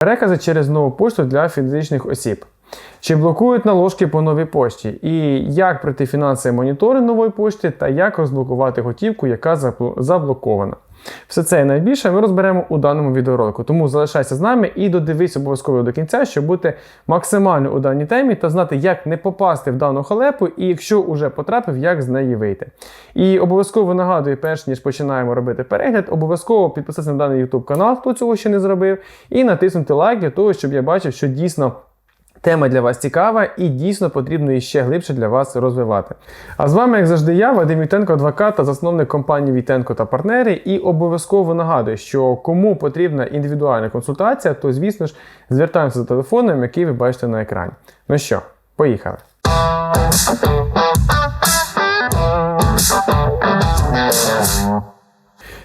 Перекази через нову пошту для фізичних осіб. Чи блокують наложки по новій пошті? І як пройти фінансовий моніторинг нової пошти та як розблокувати готівку, яка забло- заблокована? Все це і найбільше ми розберемо у даному відеоролику. Тому залишайся з нами і додивись обов'язково до кінця, щоб бути максимально у даній темі та знати, як не попасти в дану халепу, і якщо вже потрапив, як з неї вийти. І обов'язково нагадую, перш ніж починаємо робити перегляд, обов'язково підписатися на даний YouTube канал, хто цього ще не зробив, і натиснути лайк для того, щоб я бачив, що дійсно. Тема для вас цікава і дійсно потрібно її ще глибше для вас розвивати. А з вами, як завжди, я, Вадим Вітенко, адвокат та засновник компанії Вітенко та партнери. І обов'язково нагадую, що кому потрібна індивідуальна консультація, то звісно ж звертаємося за телефоном, який ви бачите на екрані. Ну що, поїхали.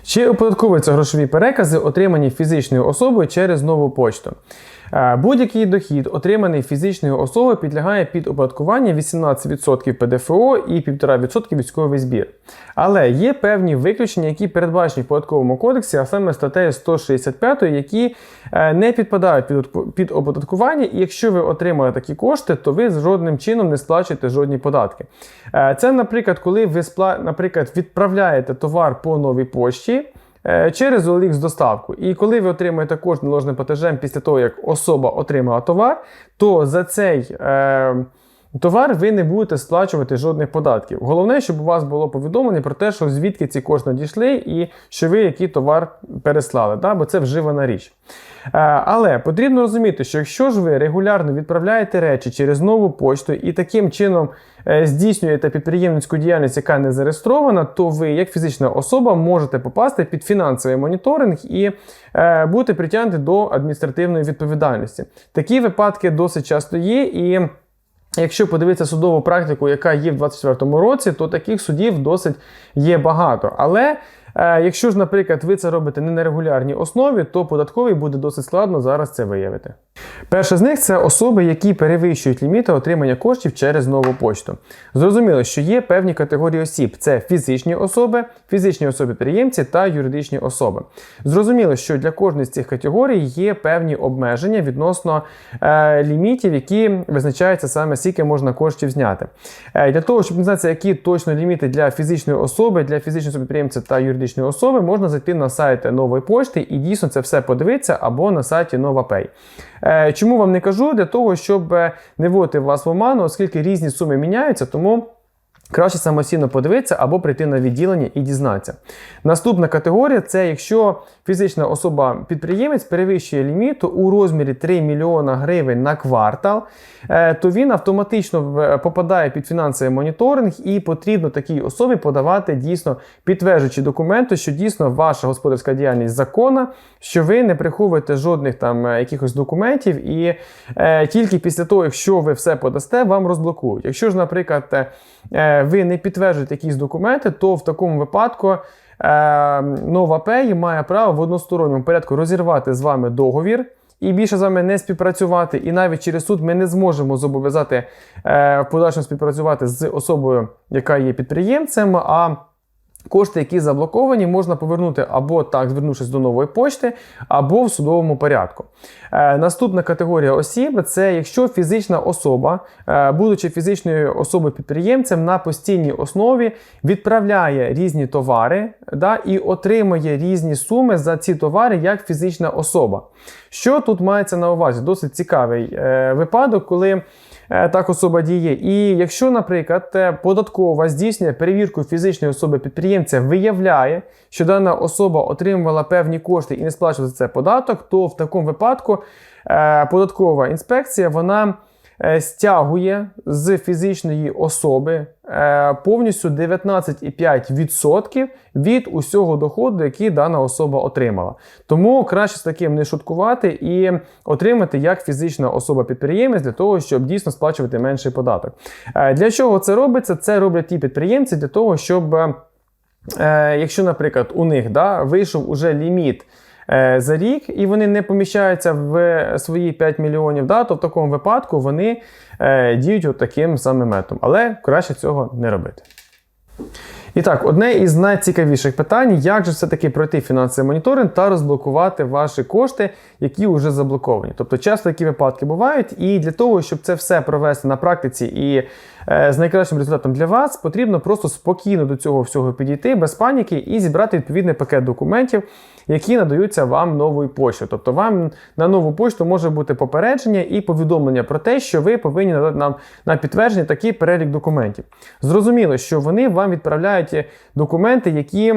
Чи оподатковуються грошові перекази, отримані фізичною особою через нову почту? Е, Будь-який дохід, отриманий фізичною особою, підлягає під оподаткування 18% ПДФО і 1,5% військовий збір. Але є певні виключення, які передбачені в податковому кодексі, а саме статтею 165, які е, не підпадають під оподаткування. І якщо ви отримали такі кошти, то ви жодним чином не сплачуєте жодні податки. Е, Це, наприклад, коли ви наприклад, відправляєте товар по новій пошті. Е, Через OLX доставку. І коли ви отримаєте кошт наложеним платежем після того, як особа отримала товар, то за цей е, товар ви не будете сплачувати жодних податків. Головне, щоб у вас було повідомлення про те, що звідки ці кошти надійшли, і що ви який товар переслали, да? бо це вживана річ. Е, Але потрібно розуміти, що якщо ж ви регулярно відправляєте речі через нову почту і таким чином е, здійснюєте підприємницьку діяльність, яка не зареєстрована, то ви, як фізична особа, можете попасти під фінансовий моніторинг і е, бути притягнути до адміністративної відповідальності. Такі випадки досить часто є і. Якщо подивитися судову практику, яка є в 2024 році, то таких судів досить є багато. Але е, якщо ж, наприклад, ви це робите не на регулярній основі, то податковий буде досить складно зараз це виявити. Перше з них це особи, які перевищують ліміти отримання коштів через нову почту. Зрозуміло, що є певні категорії осіб: це фізичні особи, фізичні особи-підприємці та юридичні особи. Зрозуміло, що для кожної з цих категорій є певні обмеження відносно е, лімітів, які визначаються саме скільки можна коштів зняти. Е, для того, щоб дізнатися, які точно ліміти для фізичної особи, для фізичного особи підприємця та юридичної особи, можна зайти на сайт нової пошти і дійсно це все подивитися або на сайті NovaPay. Е, Чому вам не кажу? Для того, щоб не вводити вас в оману, оскільки різні суми міняються, тому. Краще самостійно подивитися або прийти на відділення і дізнатися. Наступна категорія це якщо фізична особа-підприємець перевищує ліміт у розмірі 3 мільйона гривень на квартал, е, то він автоматично попадає під фінансовий моніторинг і потрібно такій особі подавати дійсно підтверджуючі документи, що дійсно ваша господарська діяльність законна, що ви не приховуєте жодних там е, якихось документів, і е, тільки після того, якщо ви все подасте, вам розблокують. Якщо ж, наприклад, е, е, ви не підтверджуєте якісь документи, то в такому випадку е, пей має право в односторонньому порядку розірвати з вами договір. І більше з вами не співпрацювати, і навіть через суд ми не зможемо зобов'язати е, в подальшому співпрацювати з особою, яка є підприємцем. А Кошти, які заблоковані, можна повернути або так, звернувшись до нової почти, або в судовому порядку. Е, наступна категорія осіб це якщо фізична особа, е, будучи фізичною особою підприємцем, на постійній основі відправляє різні товари да, і отримує різні суми за ці товари як фізична особа. Що тут мається на увазі? Досить цікавий е, випадок, коли. Е, так особа діє. І якщо, наприклад, податкова здійснює перевірку фізичної особи підприємця, виявляє, що дана особа отримувала певні кошти і не сплачувала за це податок, то в такому випадку е, податкова інспекція вона стягує з фізичної особи е, повністю 19,5% від усього доходу, який дана особа отримала. Тому краще з таким не шуткувати і отримати як фізична особа-підприємець для того, щоб дійсно сплачувати менший податок. Е, Для чого це робиться? Це роблять ті підприємці для того, щоб. е, Е, якщо, наприклад, у них да, вийшов уже ліміт е, за рік, і вони не поміщаються в свої 5 мільйонів, да, то в такому випадку вони е, діють таким самим методом. Але краще цього не робити. І так, одне із найцікавіших питань, як же все-таки пройти фінансовий моніторинг та розблокувати ваші кошти, які вже заблоковані. Тобто часто такі випадки бувають, і для того, щоб це все провести на практиці і е, з найкращим результатом для вас, потрібно просто спокійно до цього всього підійти, без паніки, і зібрати відповідний пакет документів, які надаються вам новою поштою. Тобто вам на нову пошту може бути попередження і повідомлення про те, що ви повинні надати нам на підтвердження такий перелік документів. Зрозуміло, що вони вам відправляють документи, які.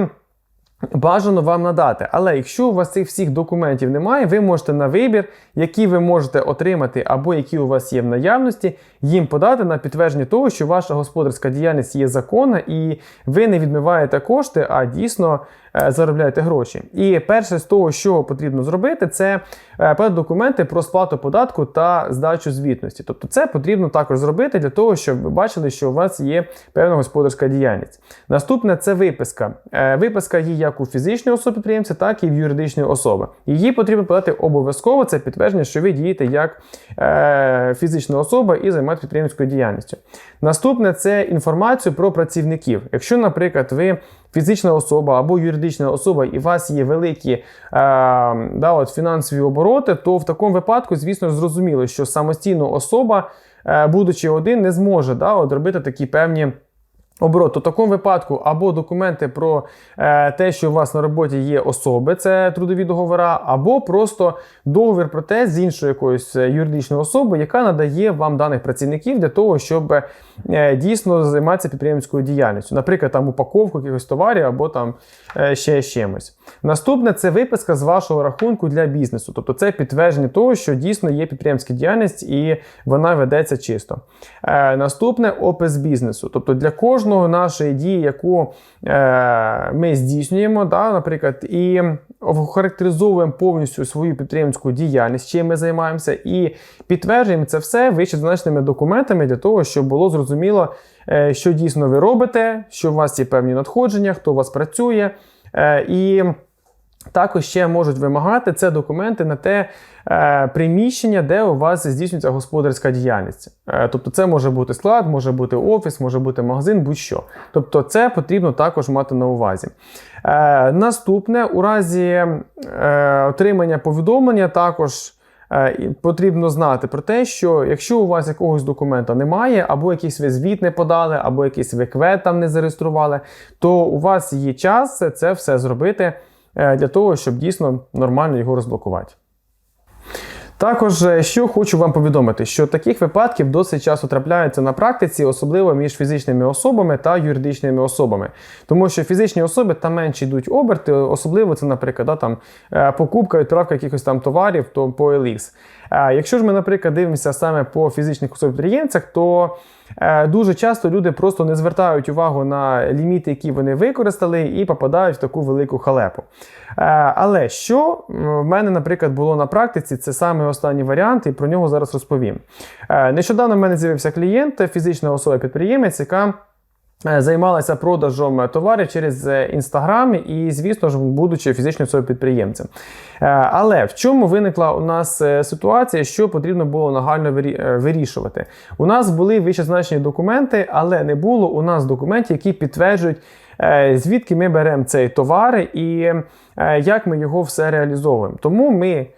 Бажано вам надати, але якщо у вас цих всіх документів немає, ви можете на вибір, які ви можете отримати або які у вас є в наявності, їм подати на підтвердження того, що ваша господарська діяльність є законна і ви не відмиваєте кошти, а дійсно е, заробляєте гроші. І перше з того, що потрібно зробити, це е, документи про сплату податку та здачу звітності. Тобто, це потрібно також зробити для того, щоб ви бачили, що у вас є певна господарська діяльність. Наступне це виписка. Е, Виписка є як у фізичної особи підприємця, так і в юридичної особи. Її потрібно подати обов'язково. Це підтвердження, що ви дієте як е, фізична особа і займаєтесь підприємницькою діяльністю. Наступне це інформацію про працівників. Якщо, наприклад, ви фізична особа або юридична особа, і у вас є великі е, да, от, фінансові обороти, то в такому випадку, звісно, зрозуміло, що самостійно особа, е, будучи один, не зможе да, от, робити такі певні. Оборот, у такому випадку або документи про е, те, що у вас на роботі є особи, це трудові договори, або просто договір про те з іншої якоїсь юридичною юридичної особи, яка надає вам даних працівників для того, щоб е, дійсно займатися підприємською діяльністю, наприклад, там упаковку якихось товарів або там е, ще чимось. Наступне це виписка з вашого рахунку для бізнесу, тобто це підтвердження того, що дійсно є підприємська діяльність і вона ведеться чисто. Е, наступне опис бізнесу, тобто для кожного нашої дії, яку е, ми здійснюємо, да, наприклад, і охарактеризовуємо повністю свою підприємську діяльність, чим ми займаємося, і підтверджуємо це все вищезазначеними документами для того, щоб було зрозуміло, е, що дійсно ви робите, що у вас є певні надходження, хто у вас працює. Е, і також ще можуть вимагати це документи на те е, приміщення, де у вас здійснюється господарська діяльність. Тобто, це може бути склад, може бути офіс, може бути магазин, будь-що. Тобто, це потрібно також мати на увазі. Наступне, у разі отримання повідомлення, також. Е, Потрібно знати про те, що якщо у вас якогось документа немає, або якийсь ви звіт не подали, або якийсь ви квет там не зареєстрували, то у вас є час це все зробити Е, для того, щоб дійсно нормально його розблокувати. Також, е, що хочу вам повідомити, що таких випадків досить часто трапляються на практиці, особливо між фізичними особами та юридичними особами. Тому що фізичні особи там менше йдуть оберти, особливо це, наприклад, да, там, е, покупка, відправка якихось там товарів то по LX. Якщо ж ми, наприклад, дивимося саме по фізичних особах-підприємцях, то Е, дуже часто люди просто не звертають увагу на ліміти, які вони використали, і попадають в таку велику халепу. Е, але що в мене, наприклад, було на практиці, це саме останній варіант, і про нього зараз розповім. Е, нещодавно в мене з'явився клієнт, фізична особа-підприємець, яка Е, займалася продажем товарів через інстаграм і, звісно ж, будучи фізичним особою підприємцем. Е, але в чому виникла у нас е, ситуація, що потрібно було нагально вирішувати? У нас були вищезначені документи, але не було у нас документів, які підтверджують. Звідки ми беремо цей товар і як ми його все реалізовуємо. Тому ми Е,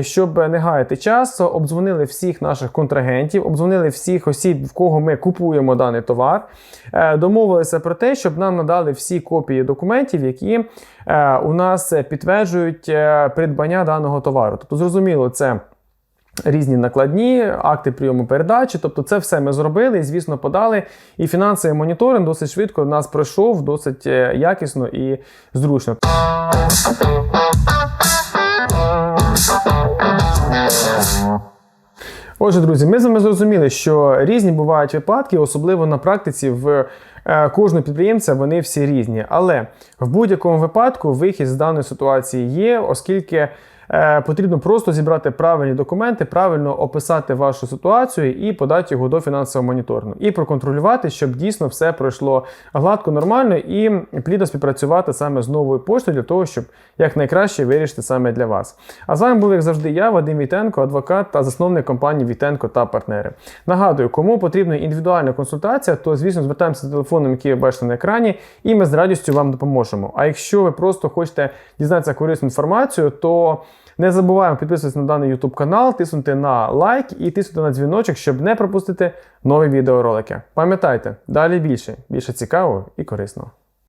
щоб не гаяти час, обдзвонили всіх наших контрагентів, обдзвонили всіх осіб, в кого ми купуємо даний товар, е, домовилися про те, щоб нам надали всі копії документів, які е, у нас підтверджують придбання даного товару. Тобто, зрозуміло, це. Різні накладні, акти прийому передачі, тобто це все ми зробили і, звісно, подали. І фінансовий моніторинг досить швидко нас пройшов, досить якісно і зручно. Отже, друзі, ми з вами зрозуміли, що різні бувають випадки, особливо на практиці в е, кожного підприємця вони всі різні. Але в будь-якому випадку вихід з даної ситуації є, оскільки потрібно просто зібрати правильні документи, правильно описати вашу ситуацію і подати його до фінансового моніторингу. І проконтролювати, щоб дійсно все пройшло гладко, нормально і плідно співпрацювати саме з новою поштою для того, щоб якнайкраще вирішити саме для вас. А з вами був, як завжди, я, Вадим Вітенко, адвокат та засновник компанії Вітенко та партнери. Нагадую, кому потрібна індивідуальна консультація, то звісно звертаємося за телефоном, який ви бачите на екрані, і ми з радістю вам допоможемо. А якщо ви просто хочете дізнатися корисну інформацію, то не забуваємо підписуватися на даний YouTube канал, тиснути на лайк і тиснути на дзвіночок, щоб не пропустити нові відеоролики. Пам'ятайте, далі більше, більше цікавого і корисного.